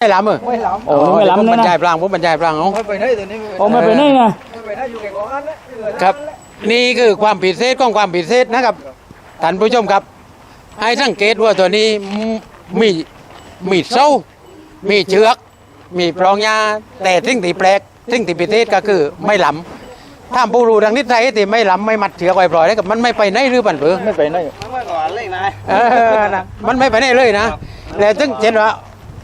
ไม่ล้ำเออไม่ล้โอ้ไม่ล้ำผมนะบรรยายนะพลางผมบรรยายพลางเอาำไม่ไปไหนตัวนี้โอ้ไม่ไปไหนนะไม่ไปไหนอยู่แก่ของอันนั้นครับ นี่คือความผิดเศษของความผิดเศษนะครับท่านผู้ชมครับ ให้สังเกตว่าตัวนี้มีมีเส้ามีเชือก มีปลองยาแต่ทิ้งที่แปลกทิ้งที่ผิดเศษก็คือไม่ล้ำถ้าผู้รู้ทางนิสัยที่ไม่ล้ำไม่มัดเชือกไว้ปล่อยแล้วกับมันไม่ไปไหนหรือบันเบือไม่ไปไหนมันไม่ก่อนเลยนะเออนะมันไม่ไปไหนเลยนะแล้วถึงเช่นว่า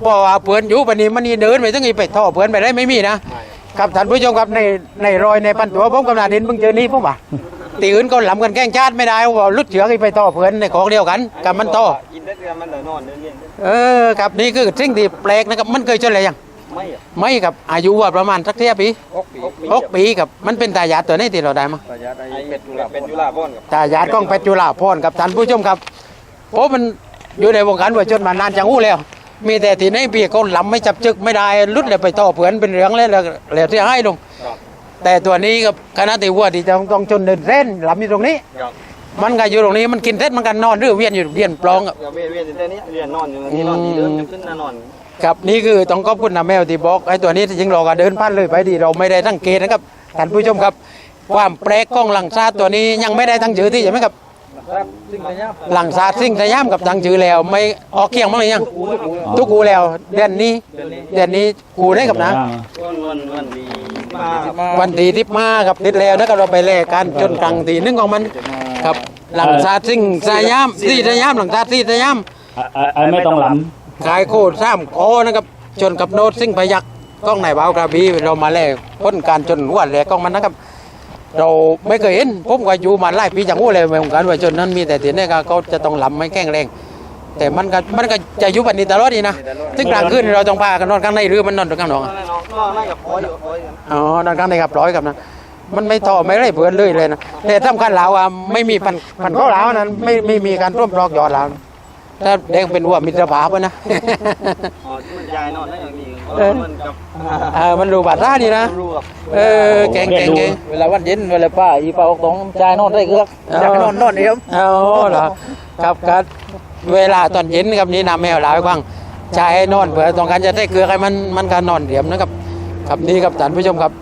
พอว่าเพื่อนอยู่ปานนี้มันนี่เดินไปถึงอีไปท่อเพื่อนไปได้ไม่มีนะ ครับท่านผู้ชมครับในในรอยในปันตัวผมกำลังเห็นเพิ่งเจอนี้ผมว่าตีอื่นก็หลำกันแกล้งชาติไม่ได้ว่าลุดเชือกอีไปท่อเพื่อนในของเดียวกันกับมันท่อกินได้เดือนมันเดินนอนเดินเรียนเออครับนี่คือสิ่งที่แปลกนะครับมันเคยเจออะไรยังไม่อะไม่ครับอายุว่าประมาณสักเท่าปีหกปีหกปีครับมันเป็นตายาทตัวนี้ที่เราได้มาปัญญาไอ้เป็ดจุฬาเป็นจุฬาบ้อนกับตายาทของเพชรจุฬาพรณ์กับท่านผู้ชมครับเพราะมันอยู่ในวงการวัวชนมานานจังหู้แล้ว มีแต่ที่ในปีเขาลำไม่จับจึกไม่ได้ลุดเลยไปต่อเผือนเป็นเหลืองแล้วแล้วแล้วที่ให้ลง แต่ตัวนี้กับคณะตีวัวที่จะต้องชนเดินเส้นลำอยู่ตรงนี้ครับมันก็อยู่ตรงนี้มันกินเส้นมันกันนอนหรือเวียนอยู่เวียนปลองอะเดี๋ยวเวียนเวียนอยู่แต่นี้เรียนนอนอยู่นี่นอนดีเดินจะขึ้นนอนครับนี่คือต้องขอบคุณนะแมวที่บอกไอ้ตัวนี้ที่จริงเราก็เดินผ่านเลยไปดีเราไม่ได้ตั้งเกณฑ์นะครับท่านผู้ชมครับ ความแปลกของหลังซาดตัวนี้ยังไม่ได้ตั้งชื่อที่ใช่ไหมครับ ครับซึ่งระยะหลังซาดซิ่งสยามกับตั้งชื่อแล้ว ไม่ออกเคียงมั้างหรือยัง ทุกกูแล้วเดือนนี้เดือนนี้เดือนนี้กูได้กับนะ วันวันวันดีมาวันที่ที่มากับติดแล้วนะครับเราไปแลกกันจนกลางตีหนึงของมันครับหลังซาดซิ่งสยามซี่สยามหลังซาดซี่สยามอะอะอะไม่ต้องหลขายโคตรซ้ำคอนะครับจนกับโนดซิ่งพยักกล้องไหนเบากระบีเรามาแลกพ้นการจนหัวแหลกกล้องมันนะครับ เราไม่เคยเห็นผมก็อยู่มาหลายปีจังหู้เลยวงการวัยชนนั้นมีแต่ที่นนี่ก็เขาจะต้องลำไม่แข็งแรง แต่มันก็มันก็จะอยู่แบบนี้ตลอดนี่นะถึงกลางคืนเราต้องพากันนอนข้างในหรือมันนอนข้างนอกนอ๋อนอนข้างในกับร้อยกับนะมันไม่ต่อไม่ไรเพื่อนเลยเลยนะแต่สำคัญแล้วว่าไม่มีพันพันข้าวหลาวนั้นไม่ไม่มีการร่วมรอกยอดหลาว ถ้าแดงเป็นวัวมิตรภาพอะนะ อ๋อที่มันยายนอนได้อย่างนี้เออ มันกับเออมันรู้บาดท่านี่นะ รู้กับเออแกงแกงแกงเวลาวันเย็นเวลาป้าอีป้าออกตองใจายนอนได้เกือกเอาอยากนอนนอนเดียวเอาเหรอครับครับเวลาตอนเย็นครับนี่นาแมวหลายกว้างชายให้นอนเผื่อต้องการจะได้เกลือให้มันมันก็นอนเดียมนะครับครับนี่ครับท่านผู้ชมครับ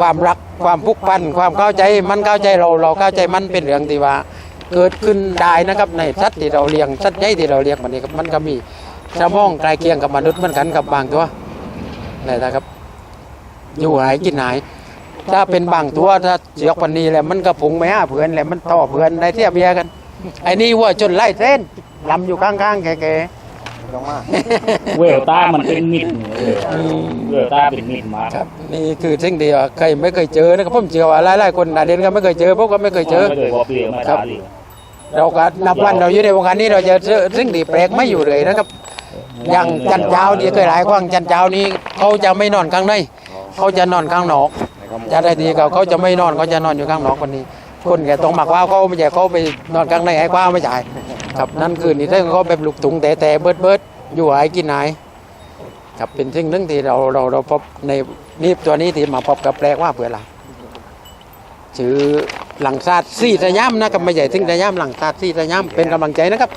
ความรักความผูกพันความเข้าใจมันเข้าใจเราเราเข้าใจมันเป็นเรื่องที่ว่า เกิดขึ้นได้นะครับในสัตว์ที่เราเลี้ยงสัตว์ใหญ่ที่เราเลี้ยงมันนี่ครับมันก็มีสมองใกล้เคียงกับมนุษย์เหมือนกันกับบางตัวนี่นะครับ อยู่หายกินหายถ้าเป็นบางตัวถ้าเสียกวันนี้แหละมันก็ผงไม่ห้าเพื่อนแหละมันต่อเพื่อนได้เทียบเบียกันไอ้นี่ว่าจนไล่เส้นลำอยู่ข้างๆแกลงมาเวลตามันเป็นมิดเนี่ยเวลตาเป็นมิดมากๆครับ นี่คือสิ่งที่ว่าเคยไม่เคยเจอนะครับผมเชื่อว่าหลายๆคนอาเดนก็ไม่เคยเจอพวกก็ไม่เคยเจอไม่เคยบอกเปลี่ยนมาครับตาดิ เราก็นับวันเราอยู่ในวงการนี้เราจะเจอสิ่งที่แปลกไม่อยู่เลยนะครับ อย่างจันเจ้านี่เคยหลายครั้งจันเจ้านี้เขาจะไม่นอนข้างในเขาจะนอนข้างนอกจะได้ดีเขาเขาจะไม่นอนเขาจะนอนอยู่ข้างนอกคนนี้คนแกต้องหมักว่าเขาไม่ใช่เขาไปนอนข้างในไอ้กว้าไม่ใช่ครับนั่นคือนี่ถ้าเขาแบบลูกถุงแต่แต่เบิดเบิดอยู่หายกินหายครับเป็นสิ่งหนึ่งที่เราเราเราพบในนี่ตัวนี้ที่มาพบกับแปลกว่าเผื่อเราชื่อ หลังซาดซี่สยามนะครับไม่ใหญ่ถึงสยามหลังซาดซี่สยามเป็นกำลังใจนะครับ